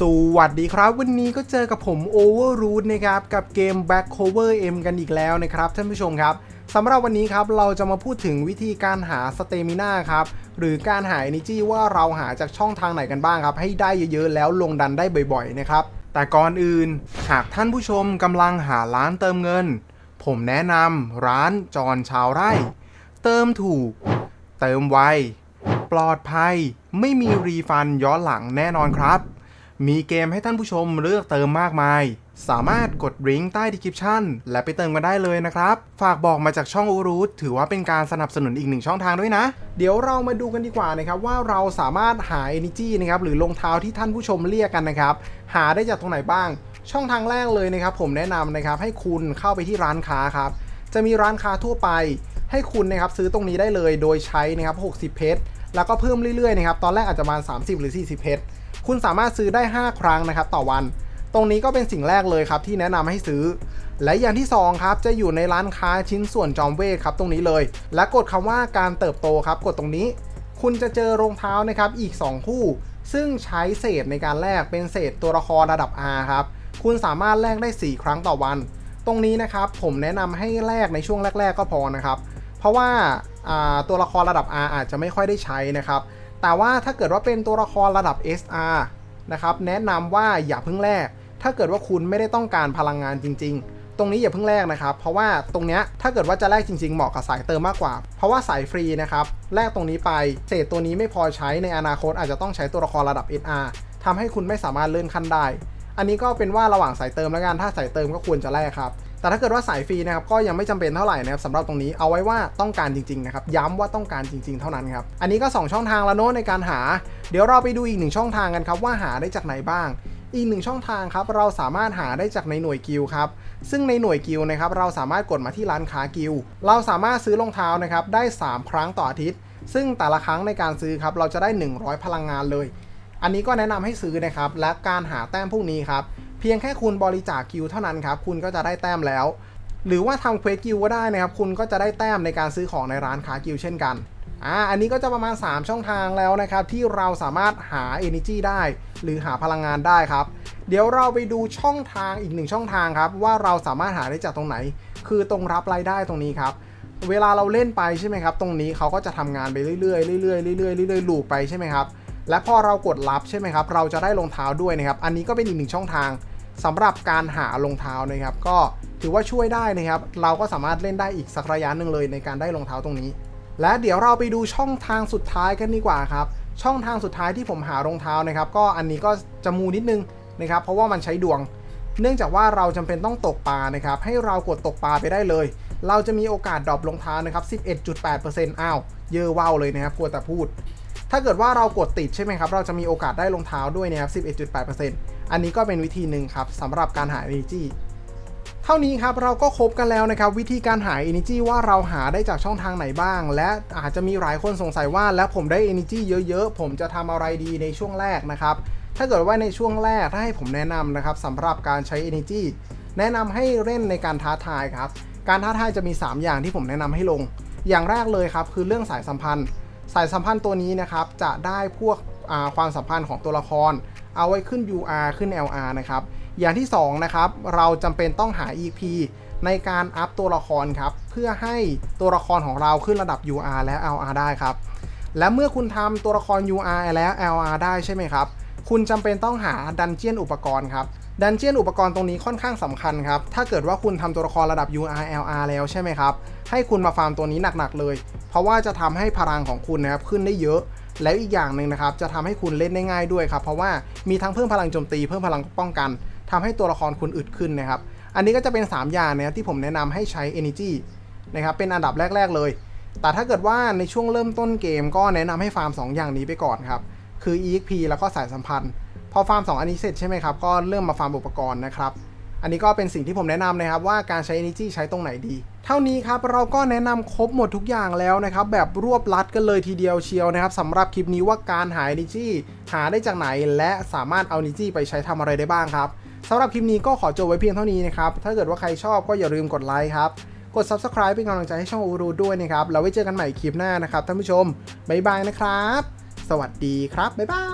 สวัสดีครับ วันนี้ก็เจอกับผม Overroot นะครับ กับเกม Back Cover M กันอีกแล้วนะครับ ท่านผู้ชมครับสำหรับวันนี้ครับเราจะมาพูดถึงวิธีการหาสเตมิน่าครับหรือการหา Energy ว่าเราหาจากช่องทางไหนกันบ้างครับ ให้ได้เยอะๆ แล้วลงดันได้บ่อยๆนะครับแต่ก่อนอื่น หากท่านผู้ชมกำลังหาร้านเติมเงิน ผมแนะนำร้านจอนชาวไร่ เติมถูก เติมไว ปลอดภัย ไม่มีรีฟันย้อนหลังแน่นอนครับ มีเกมให้ท่านผู้ชมเลือกเติมมากมาย สามารถกดลิงก์ใต้ดีคริปชันและไปเติมกันได้เลยนะครับ ฝากบอกมาจากช่องอูรูทถือว่าเป็นการสนับสนุนอีกหนึ่งช่องทางด้วยนะ เดี๋ยวเรามาดูกันดีกว่านะครับว่าเราสามารถหา Energy นะครับหรือรองเท้าที่ท่านผู้ชมเรียกกันนะครับ หาได้จากตรงไหนบ้าง ช่องทางแรกเลยนะครับ ผมแนะนำนะครับให้คุณเข้าไปที่ร้านค้าครับจะมีร้านค้าทั่วไป ให้คุณนะครับซื้อตรงนี้ได้เลยโดยใช้นะครับ60 เพชรแล้วก็เพิ่มเรื่อยๆนะครับตอนแรกอาจจะประมาณ 30 หรือ 40 เพชร คุณสามารถซื้อได้ 5 ครั้งนะครับต่อวัน ตรงนี้ก็เป็นสิ่งแรกเลยครับที่แนะนำให้ซื้อ และอย่างที่2ครับจะอยู่ในร้านค้าชิ้นส่วนจอมเวทครับตรงนี้เลย และกดคำว่าการเติบโตครับกดตรงนี้ คุณจะเจอรองเท้านะครับอีก 2 คู่ ซึ่งใช้เศษในการแลกเป็นเศษตัวละครระดับ R ครับคุณสามารถแลกได้ 4 ครั้งต่อวัน ตรงนี้นะครับผมแนะนำให้แลกในช่วงแรก ๆ ก็พอนะครับ เพราะว่าตัวละครระดับ R อาจจะไม่ค่อยได้ใช้นะครับ แต่ว่าถ้าเกิดว่าเป็นตัวละครระดับ SR นะครับแนะนำว่าอย่าเพิ่งแลกถ้าเกิดว่าคุณไม่ได้ต้องการพลังงานจริง ๆ ตรงนี้อย่าเพิ่งแลกนะครับ เพราะว่าตรงเนี้ยถ้าเกิดว่าจะแลกจริง ๆ เหมาะกับสายเติมมากกว่า เพราะว่าสายฟรีนะครับแลกตรงนี้ไปเศษตัวนี้ไม่พอใช้ในอนาคตอาจจะต้องใช้ตัวละครระดับ SR ทำให้คุณไม่สามารถเลื่อนขั้นได้ อันนี้ก็เป็นว่าระหว่างสายเติมแล้วกันถ้าสายเติมก็ควรจะแลกครับ แต่ถ้าเกิดว่าสายฟรีนะครับก็ยังไม่จำเป็นเท่าไหร่นะครับสำหรับตรงนี้เอาไว้ว่าต้องการจริงๆนะครับย้ำว่าต้องการจริง ๆเท่านั้นครับอันนี้ก็ 2 ช่องทางแล้วเนอะในการหา เดี๋ยวเราไปดูอีกหนึ่งช่องทางกันครับว่าหาได้จากไหนบ้างอีกหนึ่งช่องทางครับเราสามารถหาได้จากในหน่วยกิลครับซึ่งในหน่วยกิลนะครับเราสามารถกดมาที่ร้านค้ากิลเราสามารถซื้อรองเท้านะครับได้ 3 ครั้งต่ออาทิตย์ ซึ่งแต่ละครั้งในการซื้อครับเราจะได้ 100 พลังงานเลย อันนี้ก็แนะนำให้ซื้อนะครับ และการหาแต้มพวกนี้ครับ เพียงแค่คุณบริจาคกิลด์เท่านั้นครับ คุณก็จะได้แต้มแล้ว หรือว่าทำเควสกิลด์ก็ได้นะครับ คุณก็จะได้แต้มในการซื้อของในร้านค้ากิลด์เช่นกันอ่าอันนี้ก็จะประมาณ 3 ช่องทางแล้วนะครับ ที่เราสามารถหา Energy ได้ หรือหาพลังงานได้ครับ เดี๋ยวเราไปดูช่องทางอีกหนึ่งช่องทางครับ ว่าเราสามารถหาได้จากตรงไหน คือตรงรับรายได้ตรงนี้ครับเวลาเราเล่นไปใช่ไหมครับ ตรงนี้เขาก็จะทำงานไปเรื่อยๆเรื่อยๆเรื่อยๆเรื่อยๆลูปไปใช่ไหมครับ และพอเรากดรับใช่ไหมครับ เราจะได้รองเท้าด้วยนะครับ อันนี้ก็เป็นอีกหนึ่งช่องทางสำหรับการหารองเท้านะครับ ก็ถือว่าช่วยได้นะครับ เราก็สามารถเล่นได้อีกสักระยะหนึ่งเลยในการได้รองเท้าตรงนี้ และเดี๋ยวเราไปดูช่องทางสุดท้ายกันดีกว่าครับ ช่องทางสุดท้ายที่ผมหารองเท้านะครับ ก็อันนี้ก็จะมูนิดนึงนะครับ เพราะว่ามันใช้ดวง เนื่องจากว่าเราจำเป็นต้องตกปลานะครับ ให้เรากดตกปลาไปได้เลย เราจะมีโอกาสดรอปรองเท้านะครับ 11.8%อ้าว เยอะว่าวเลยนะครับ กลัวแต่พูด ถ้าเกิดว่าเรากดติดใช่ไหมครับ เราจะมีโอกาสได้รองเท้าด้วยนะครับ 11.8%อันนี้ก็เป็นวิธีหนึ่งครับสำหรับการหา Energy เท่านี้ครับเราก็ครบกันแล้วนะครับ วิธีการหา Energy ว่าเราหาได้จากช่องทางไหนบ้าง และอาจจะมีหลายคนสงสัยว่า แล้วผมได้ Energy เยอะๆ ผมจะทำอะไรดีในช่วงแรกนะครับ ถ้าเกิดว่าในช่วงแรกถ้าให้ผมแนะนำนะครับสำหรับการใช้ Energy แนะนำให้เล่นในการท้าทายครับ การท้าทายจะมี 3 อย่างที่ผมแนะนำให้ลง อย่างแรกเลยครับคือเรื่องสายสัมพันธ์ สายสัมพันธ์ตัวนี้นะครับจะได้พวกความสัมพันธ์ของตัวละคร เอาไว้ขึ้น UR ขึ้น LR นะครับ อย่างที่2นะครับเราจำเป็นต้องหา EP ในการอัพตัวละครครับเพื่อให้ตัวละครของเราขึ้นระดับ UR และ LR ได้ครับ และเมื่อคุณทำตัวละคร UR และ LR ได้ใช่ไหมครับ คุณจำเป็นต้องหาดันเจียนอุปกรณ์ครับ ดันเจียนอุปกรณ์ตรงนี้ค่อนข้างสำคัญครับ ถ้าเกิดว่าคุณทำตัวละครระดับ UR LR แล้วใช่ไหมครับ ให้คุณมาฟาร์มตัวนี้หนักๆเลย เพราะว่าจะทำให้พลังของคุณนะครับขึ้นได้เยอะ แล้วอีกอย่างหนึ่งนะครับจะทำให้คุณเล่นได้ง่ายด้วยครับ เพราะว่ามีทั้งเพิ่มพลังโจมตีเพิ่มพลังป้องกันทำให้ตัวละครคุณอึดขึ้นนะครับ อันนี้ก็จะเป็น 3 อย่างนะครับที่ผมแนะนำให้ใช้ Energy นะครับเป็นอันดับแรก ๆเลย แต่ถ้าเกิดว่าในช่วงเริ่มต้นเกมก็แนะนำให้ฟาร์ม 2 อย่างนี้ไปก่อนครับ คือ EXP แล้วก็สายสัมพันธ์ พอฟาร์ม2อันนี้เสร็จใช่ไหมครับ ก็เริ่มมาฟาร์มอุปกรณ์นะครับ อันนี้ก็เป็นสิ่งที่ผมแนะนำนะครับ ว่าการใช้ Energy ใช้ตรงไหนดี เท่านี้ครับเราก็แนะนำครบหมดทุกอย่างแล้วนะครับ แบบรวบลัดกันเลยทีเดียวเชียวนะครับสำหรับคลิปนี้ว่าการหา Energy หาได้จากไหน และสามารถเอา Energy ไปใช้ทำอะไรได้บ้างครับสำหรับคลิปนี้ก็ขอจบไว้เพียงเท่านี้นะครับถ้าเกิดว่าใครชอบก็อย่าลืมกดไลค์ครับกด Subscribe เป็นกำลังใจให้ช่องอูรูด้วยนะครับแล้วไว้เจอกันใหม่คลิปหน้านะครับท่านผู้ชม บ๊ายบายนะครับ สวัสดีครับ บ๊ายบาย